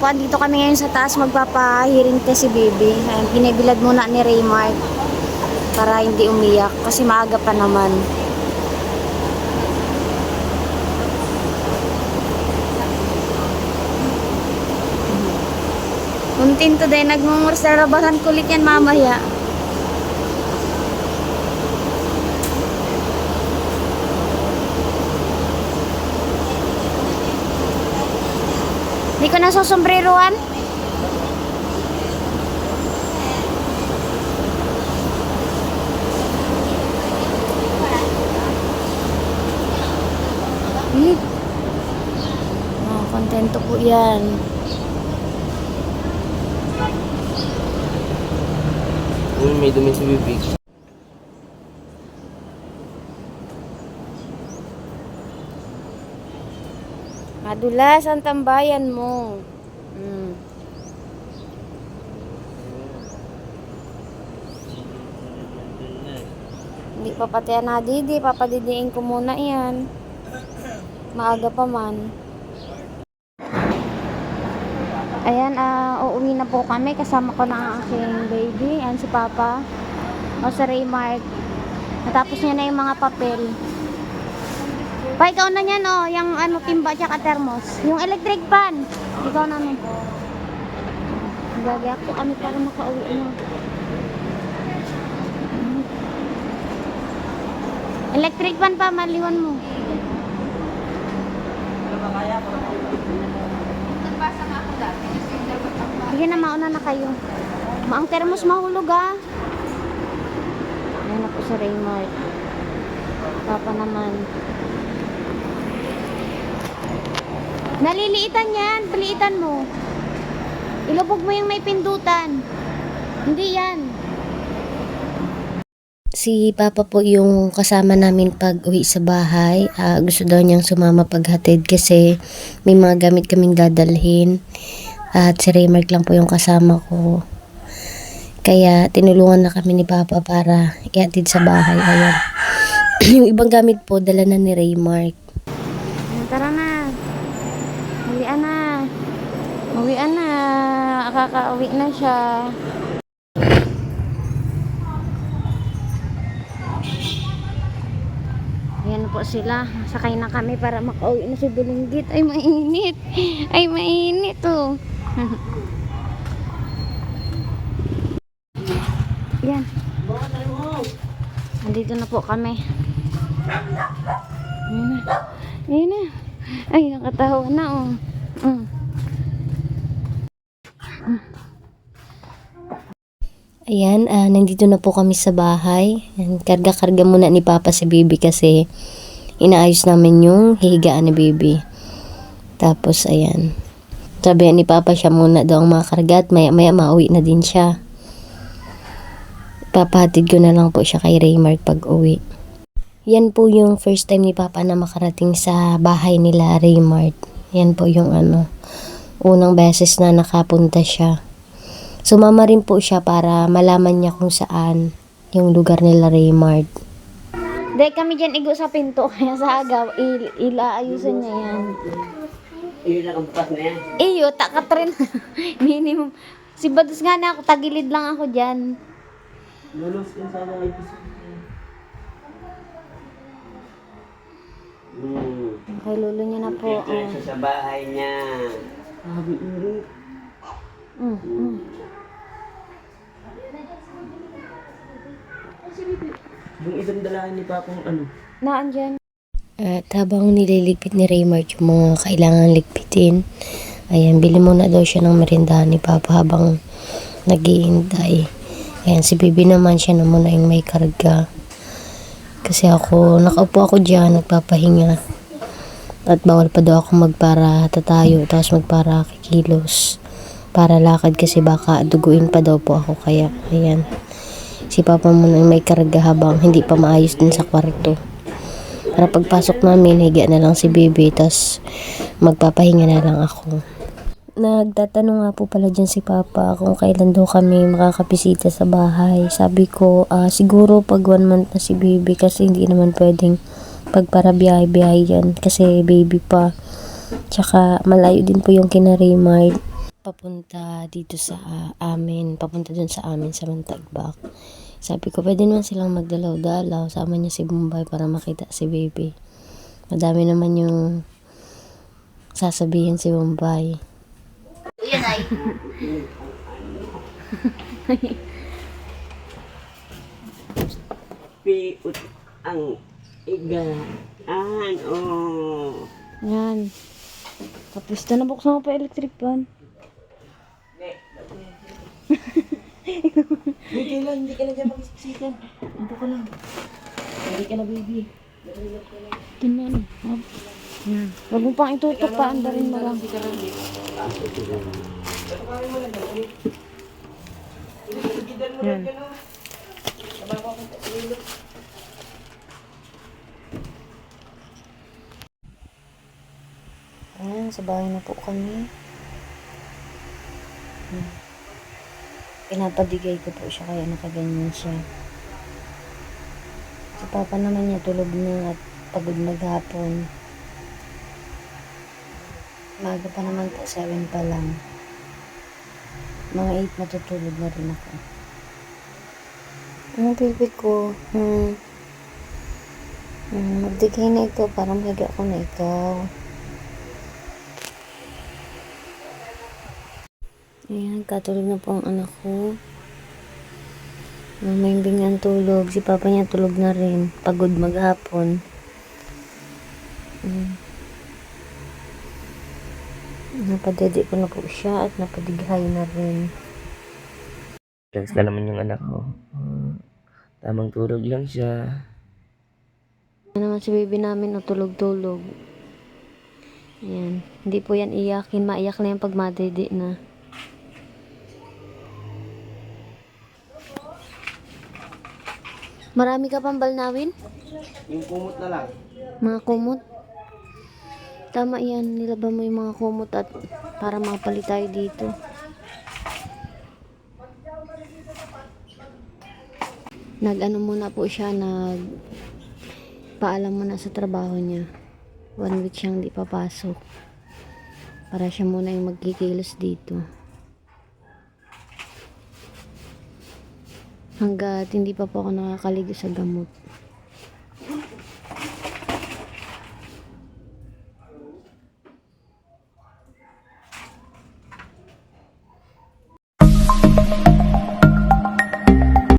po, andito kami ngayon sa taas magpapahiring test si Baby. Ayan, pinibilad muna ni Raymart para hindi umiyak kasi maaga pa naman. Kuntin to din, nagmumurs na rabahan kulit yan mamaya. Hindi ko na susombriruan. Hmm. Oh, kontento po yan. Uy, may dumi sa bibig. Madulas ang tambayan mo. Hmm. Hindi pa pati yan nadidi. Papadidiin ko muna yan. Maaga pa man. Ayan, ah, uuwi na po kami. Kasama ko na ang aking baby. Ayan si Papa. O si Raymart. Natapos niya na yung mga papel. Pa, ikaw na yan, oh. Yung ano, timba tsaka thermos. Yung electric pan. Ikaw na nun. Gagayak po kami para makauwi na. Electric pan pa, maliwan mo. Sige na, mauna na kayo. Maang thermos mahulog, ah. Ayan na po si Raymart. Papa naman. Naliliitan yan. Paliitan mo. Ilubog mo yung may pindutan. Hindi yan. Si Papa po yung kasama namin pag uwi sa bahay. Ah, gusto daw niyang sumama paghatid kasi may mga gamit kaming dadalhin. At si Raymark lang po yung kasama ko. Kaya tinulungan na kami ni Papa para ihatid sa bahay. Ayan. yung ibang gamit po, dala na ni Raymark. Ayan, Tara na. Uwian na. Uwian na. Kakauwi na siya. Ayan po sila. Sakay na kami para makauwi na si Bulinggit. Ay, mainit. Ay, mainit oh. Yan. Andito na po kami. Ayan na. Ayan na. Ay, nakatawa na oh. Mm. Ayan, ah, nandito na po kami sa bahay. Karga-karga muna ni Papa si Baby kasi inaayos namin yung hihigaan ni Baby. Tapos, ayan. Sabi ni Papa siya muna daw ang makakarga at maya maya mauwi na din siya. Papahatid ko na lang po siya kay Raymark pag uwi. Yan po yung first time ni Papa na makarating sa bahay nila Raymart. Yan po yung ano, unang beses na nakapunta siya. Sumama rin po siya para malaman niya kung saan yung lugar nila Raymart. Dahil kami dyan igo sa pinto, kaya sa agaw, il ilaayusan niya yan. Iyon lang ang bukas na yan. Iyo, takat rin. Minimum. Si Bados nga na ako, tagilid lang ako dyan. Lulos yan sana ay piso. Hmm. Kay lolo niya na po. Ito na Oh. siya sa bahay niya. Sabi. Mm, mm. Yung isang dalahin ni Papang ano. Naan dyan. At habang nililigpit ni Raymart yung mga kailangan ligpitin, ayan, bili muna daw siya ng merindahan ni Papa habang naghihintay. Ayan, si Bibi naman siya na muna yung may karga. Kasi ako, nakaupo ako dyan, nagpapahinga. At bawal pa daw ako magpara tatayo, tapos magpara kikilos. Para lakad kasi baka duguin pa daw po ako. Kaya, ayan. Si Papa muna yung may karga habang hindi pa maayos din sa kwarto. Para pagpasok namin, higa na lang si Baby, tas magpapahinga na lang ako. Nagtatanong nga po pala dyan si Papa kung kailan daw kami makakabisita sa bahay. Sabi ko, ah, siguro pag one month na si Baby kasi hindi naman pwedeng pagpara biyahe-biyahe yan kasi baby pa. Tsaka malayo din po yung kina. Papunta dito sa ah, amin, papunta dun sa amin sa Mantagbak. Sabi ko, pwede naman silang magdalaw-dalaw. Sama niya si Bombay para makita si baby. Madami naman yung sasabihin si Bombay. Piut ang igaan. Oh. Yan. Tapos na nabuksan ko pa electric fan. Hindi ka lang, hindi ka na dyan magsiksikan. Ito ka lang. Hindi ka na baby. Ito na ano. Yan. Huwag mo pang itutok pa. Andarin mo lang. Yan. Ayan, sa bahay na po kami. Hmm. Pinapadigay ko po siya kaya nakaganyan siya. Si Papa naman niya tulog na at pagod maghapon. Maga pa naman po, 7 pa lang. Mga 8 matutulog na rin ako. Ang baby ko, hmm. Hmm, magdigay na ikaw para mahiga ako na ikaw. Ayan, katulog na po ang anak ko. Mamimbing ang tulog. Si papa niya tulog na rin. Pagod maghapon. Mm. Napadede ko na po siya at napadighay na rin. Relax na naman yung anak ko. Tamang tulog lang siya. Ano naman si baby namin o tulog-tulog. Ayan. Hindi po yan iyakin. Maiyak na yan pag madede na. Marami ka pang balnawin? Yung kumot na lang. Mga kumot? Tama yan. Nilaban mo yung mga kumot at para makapalit tayo dito. Nag-ano muna po siya, nag paalam muna sa trabaho niya. One week siyang di papasok. Para siya muna yung magkikilos dito. Hanggat hindi pa po ako nakakaligo sa gamot.